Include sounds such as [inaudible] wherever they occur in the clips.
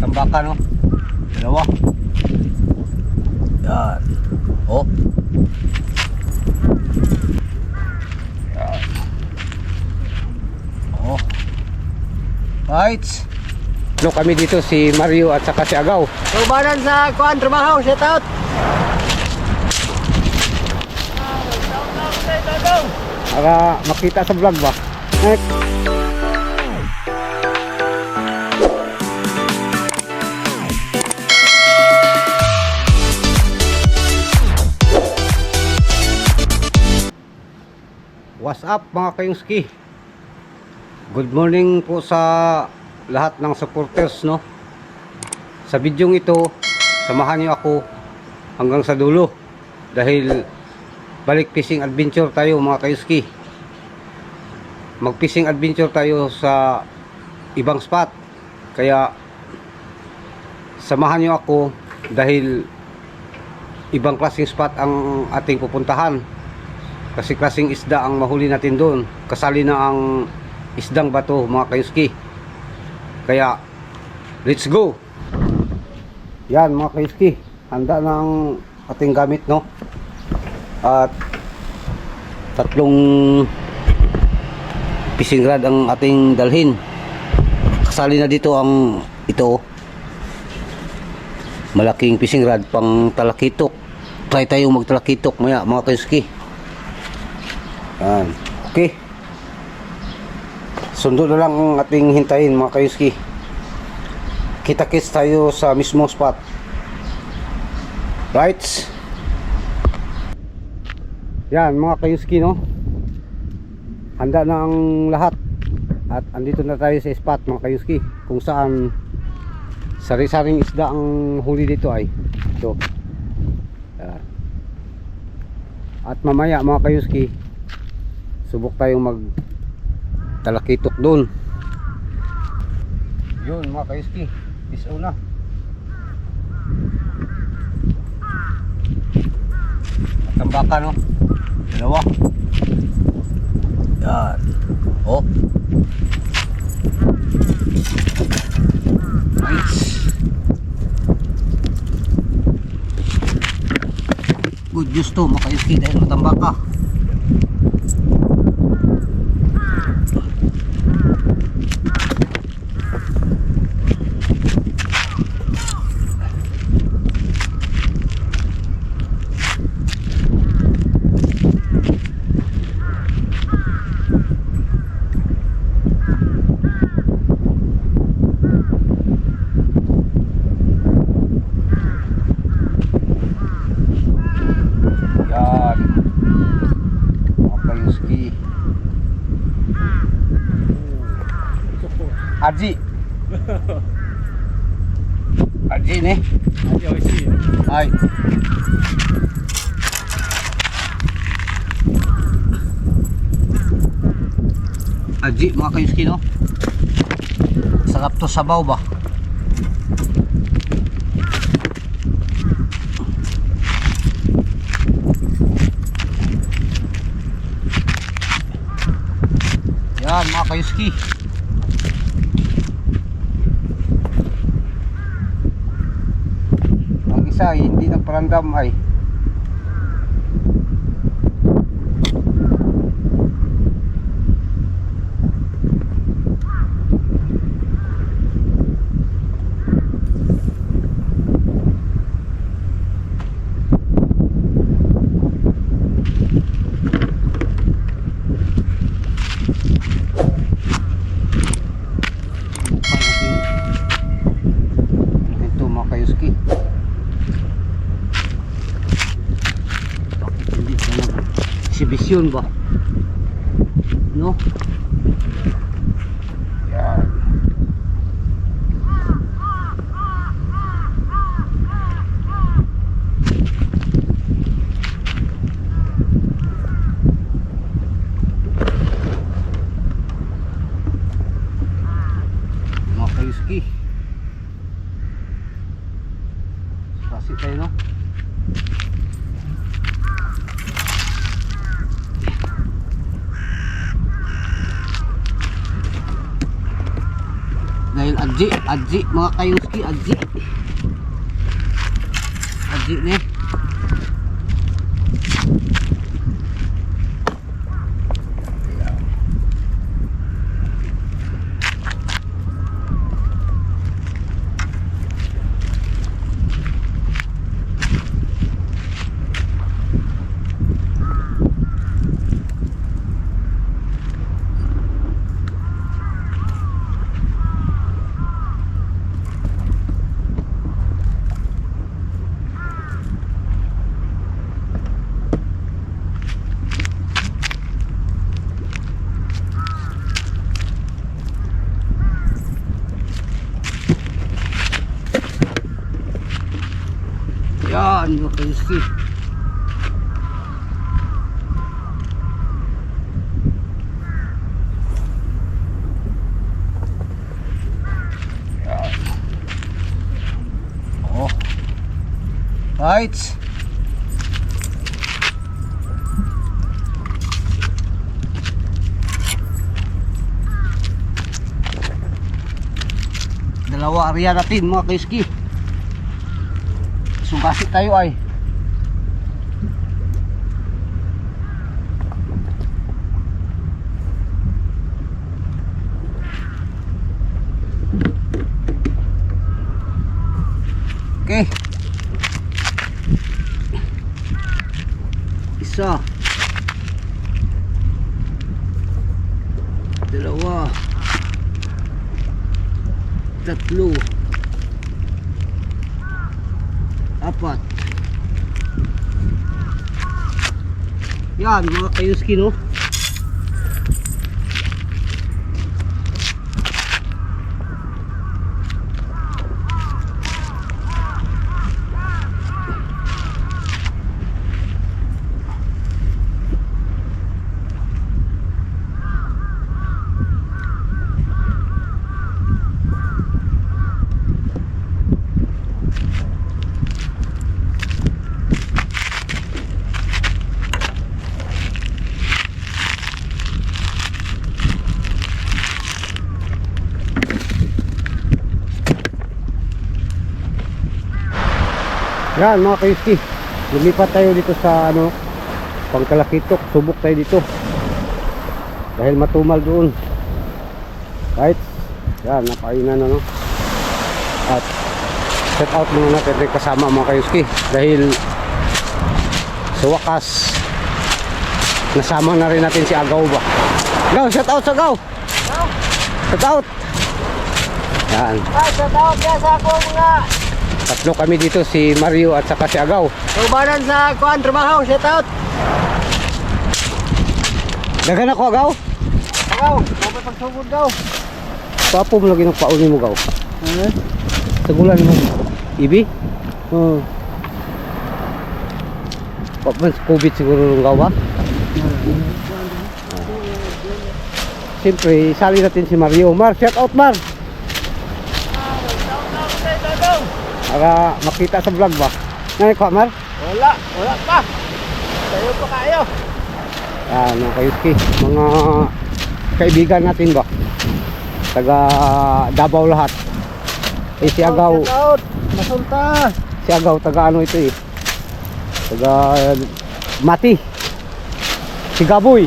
Tambakan, no? Dalawa. Yan. Oh. Yan. Oh. Right. No, kami dito si Mario at saka si Agaw. Tubanan sa kuan trabaho, shout out. Para makita sa vlog ba? Eh, What's up mga kayungski? Good morning po sa lahat ng supporters no. Sa bidyong ito, samahan niyo ako hanggang sa dulo dahil balik fishing adventure tayo mga kayuski mag fishing adventure tayo sa ibang spot kaya samahan nyo ako dahil ibang klaseng spot ang ating pupuntahan kasi klaseng isda ang mahuli natin doon. Kasali na ang isdang bato mga kayuski. Kaya let's go! Yan mga kayuski. Handa na ang ating gamit no? At tatlong fishing rod ang ating dalhin. Kasali na dito ang ito. Malaking fishing rod pang talakitok. Try tayo magtalakitok maya mga kayuski yan. Okay. Sundo na lang ang ating hintayin mga kayuski. Kita kits tayo sa mismong spot. Right yan mga kayuski no. Handa na ang lahat. At andito na tayo sa spot mga kayuski kung saan sari-saring isda ang huli dito ay. Ito. At mamaya mga kayuski subok tayong mag talakitok doon. Yun mga kayuski. Is una. At tambakan no. Dalawa. Yan. Oh. Nice. Good news to, makayuski dahil matambak ka. Yan. Makayuski. Aji. Aji nih. Hai. Aji mga kayuski no. Sarap to sabaw ba? Yan mga kayuski. Ang isa ay hindi nagparandam ay ito mga kayuski. Bakit hindi ka nag exhibition ba? No? Mga kayuski. Pasi tayo no? dahil Adji, adji, mga kayuski, adji. Adji ni. Yan, mga kayuski. Yan. Oh. Right. Dalawa area natin mga kayuski. Sugasi tayo ay. Okay. Isa. Dalawa. Tatlo. apat yan mga kayuski no Yan mga kayuski. Lumipat tayo dito sa ano Pangkalakitok. Subok tayo dito. Dahil matumal doon. Right? Yan napainan na no At Set out muna natin rin kasama mga kayuski. Dahil Sa wakas Nasama na rin natin si Agaw ba? Agaw set out sa Agaw Set out! Yan sa tawag niya sa ako mga Tatlo kami dito si Mario at saka si Agaw Tubanan sa kuan trabaho, shout out. Dagan ako Agaw Agaw, dapat pagsugod daw. Papo mo lagi ng pauni mo gaw. Eh? Sagulan mo. Ibi? Oo. Papan sa COVID siguro nung gaw ba? Siyempre, sali natin si Mario. Mar, shout out Mar. Para makita sa vlog ba? Ngayon ka Mar? Wala, wala pa. Tayo pa kayo. Yan, mga kayuski. Mga kaibigan natin ba? Taga Davao lahat. Eh si Agaw. Masunta. si Agaw taga ano ito eh. Taga Mati. Si Gaboy.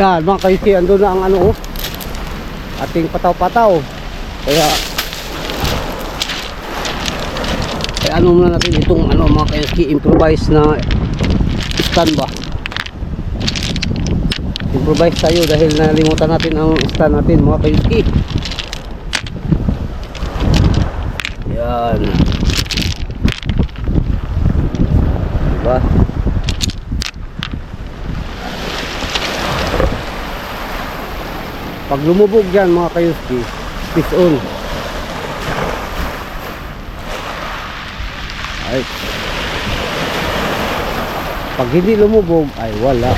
Yan mga kayuski, ando na ang ano oh. Ating pataw-pataw. Kaya kaya ano muna natin itong ano mga kayuski, improvise na stand ba. Improvise tayo dahil nalimutan natin ang stand natin mga kayuski. Yan. Diba? Pag lumubog dyan mga kayuski, fish on. Ay. Pag hindi lumubog, ay wala.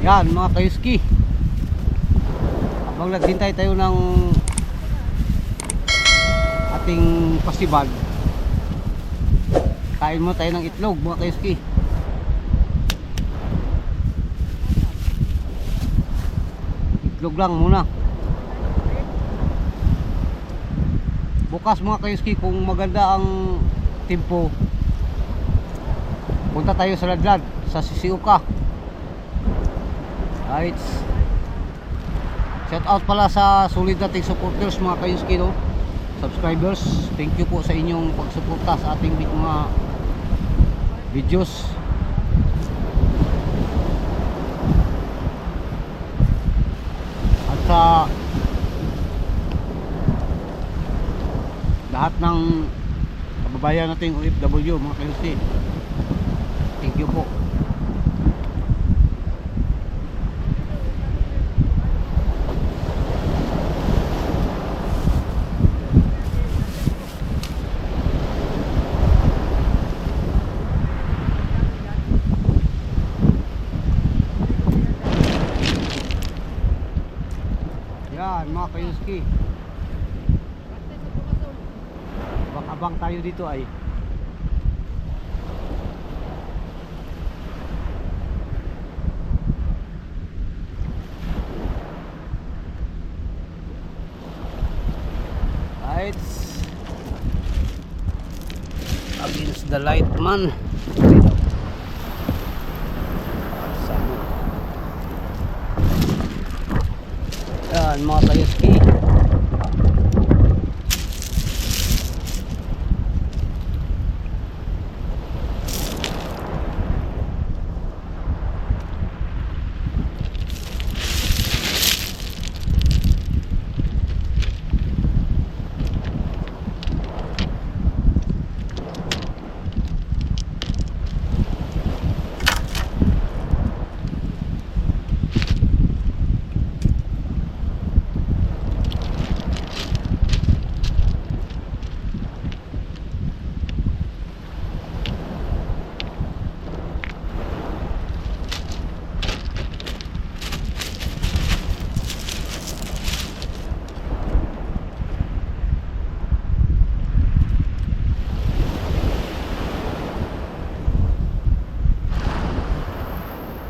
Yan mga kayuski. Habang naghintay tayo ng ating festival, kain mo tayo ng itlog mga kayuski. Itlog lang muna. Bukas mga kayuski kung maganda ang tempo, punta tayo sa Ladlad, sa Sisiuka. Right. Shout out pala sa solid nating supporters mga kayuski no. Subscribers, thank you po sa inyong pagsuporta sa ating mga videos. At sa lahat ng kababayan nating OFW mga kayuski. Thank you po. Yan mga kayuski. Abang tayo dito ay. Lights. Against the light man. Sama. Yan mga kayuski.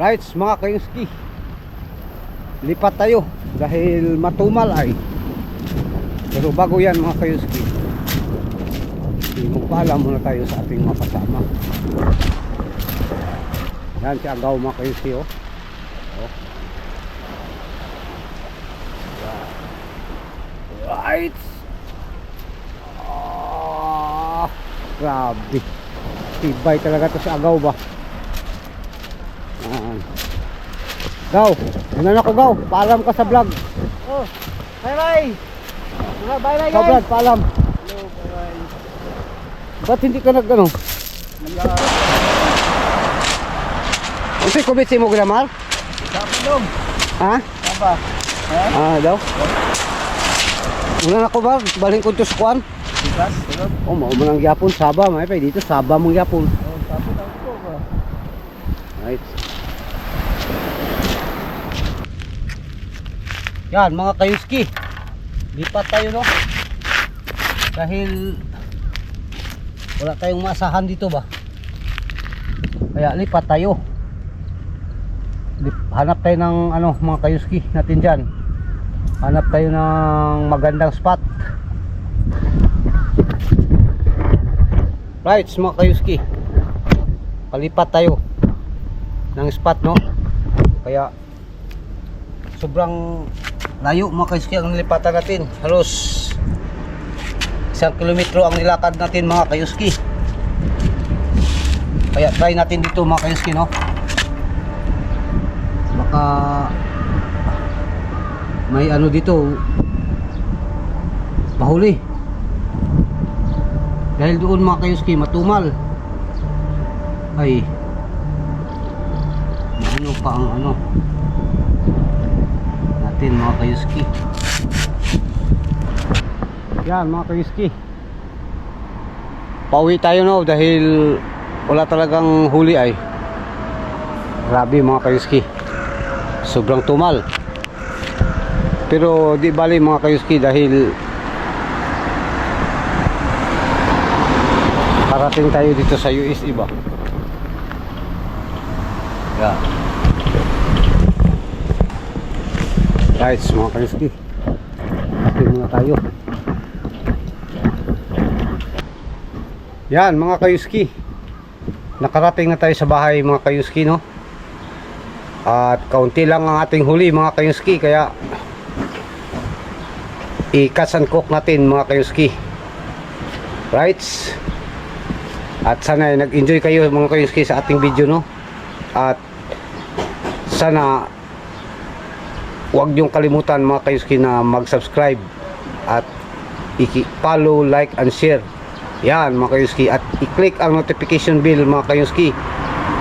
Right, mga kayuski. Lipat tayo dahil matumal ay. Pero bago yan mga kayuski. Magpaalam muna tayo sa ating mga kasama. Yan si Agaw mga kayuski oh. oh. Right. Ah, grabe. Tibay talaga to si Agaw ba? Yan. Gaw, ano na ko gaw? Paalam ka sa vlog. Oh, bye bye. Bye bye Sa guys. vlog, paalam. Hello, bye bye. Ba't hindi ka nag ano? Kasi kubit si mo gramar? Tapilong. Ha? Taba. Ha? Ah, daw. Una na ko ba? Baling ko to sa kuan. Bigas. Oh, mao mo nang gyapon saba, may pa dito saba mong gyapon. Oh, tapos ako ba? Right. Yan mga kayuski. Lipat tayo no. Dahil wala tayong masahan dito ba. Kaya lipat tayo. Hanap tayo ng ano mga kayuski natin diyan. Hanap tayo ng magandang spot. Right, mga kayuski. Palipat tayo ng spot, no? Kaya sobrang layo mga kayuski ang nilipatan natin. Halos isang kilometro ang nilakad natin mga kayuski. Kaya try natin dito mga kayuski, no? Baka may ano dito mahuli. Dahil doon mga kayuski matumal. Ay ano pa ang ano natin mga kayuski. Yan mga kayuski. Pauwi tayo no dahil wala talagang huli ay. Grabe mga kayuski. Sobrang tumal. Pero di bali mga kayuski dahil parating tayo dito sa US iba. Yeah. Right, mga kayuski. Atin muna tayo. Yan, mga kayuski. Nakarating na tayo sa bahay, mga kayuski, no? At kaunti lang ang ating huli, mga kayuski, kaya and cook natin, mga kayuski. Right? At sana ay nag-enjoy kayo, mga kayuski, sa ating video, no? At sana huwag niyong kalimutan mga kayuski na mag-subscribe at i-follow, like, and share. Yan mga kayuski at i-click ang notification bell mga kayuski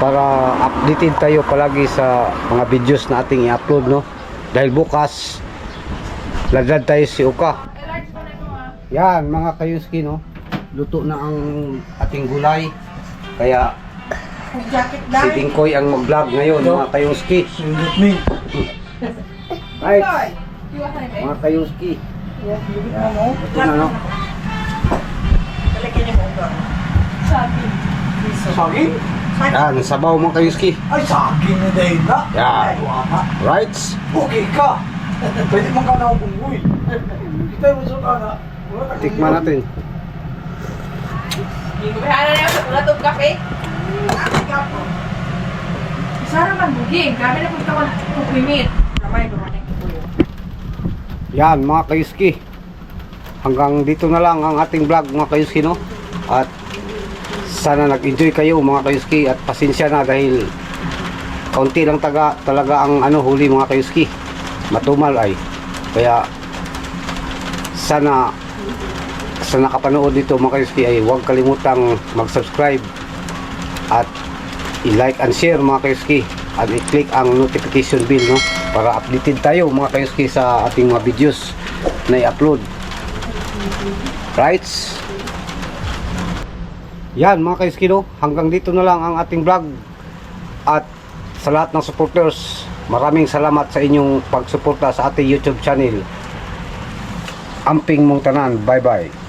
para updated tayo palagi sa mga videos na ating i-upload no. Dahil bukas ladlad tayo si Uka. Yan mga kayuski no. Luto na ang ating gulay. Kaya si Tingkoy ang mag-vlog ngayon mga kayuski. Sulit me. [laughs] Right, want to mga kayuski. Ito na no. Talagyan niyo mo ito. Sabi. Saging? Yan, sabaw mga kayuski. Ay, saging na dahil na. Yan. Ay, wala. Right? Okay ka. [laughs] Pwede mong ka na bunggoy. Kita mo sa kana. Tikman natin. Ano na yung sa ulat ng kape? Sana man buging. Kami na punta ko ng kwimit. Kamay ko Yan mga kayuski. Hanggang dito na lang ang ating vlog mga kayuski no. At sana nag-enjoy kayo mga kayuski at pasensya na dahil kaunti lang taga, talaga ang ano huli mga kayuski. Matumal ay. Kaya sana sa nakapanood dito mga kayuski ay huwag kalimutang mag-subscribe at i-like and share mga kayuski at i-click ang notification bell no? Para updated tayo mga kayuski sa ating mga videos na i-upload. Right yan mga kayuski no? Hanggang dito na lang ang ating vlog. At sa lahat ng supporters maraming salamat sa inyong pagsuporta sa ating youtube channel. Amping mong tanan bye bye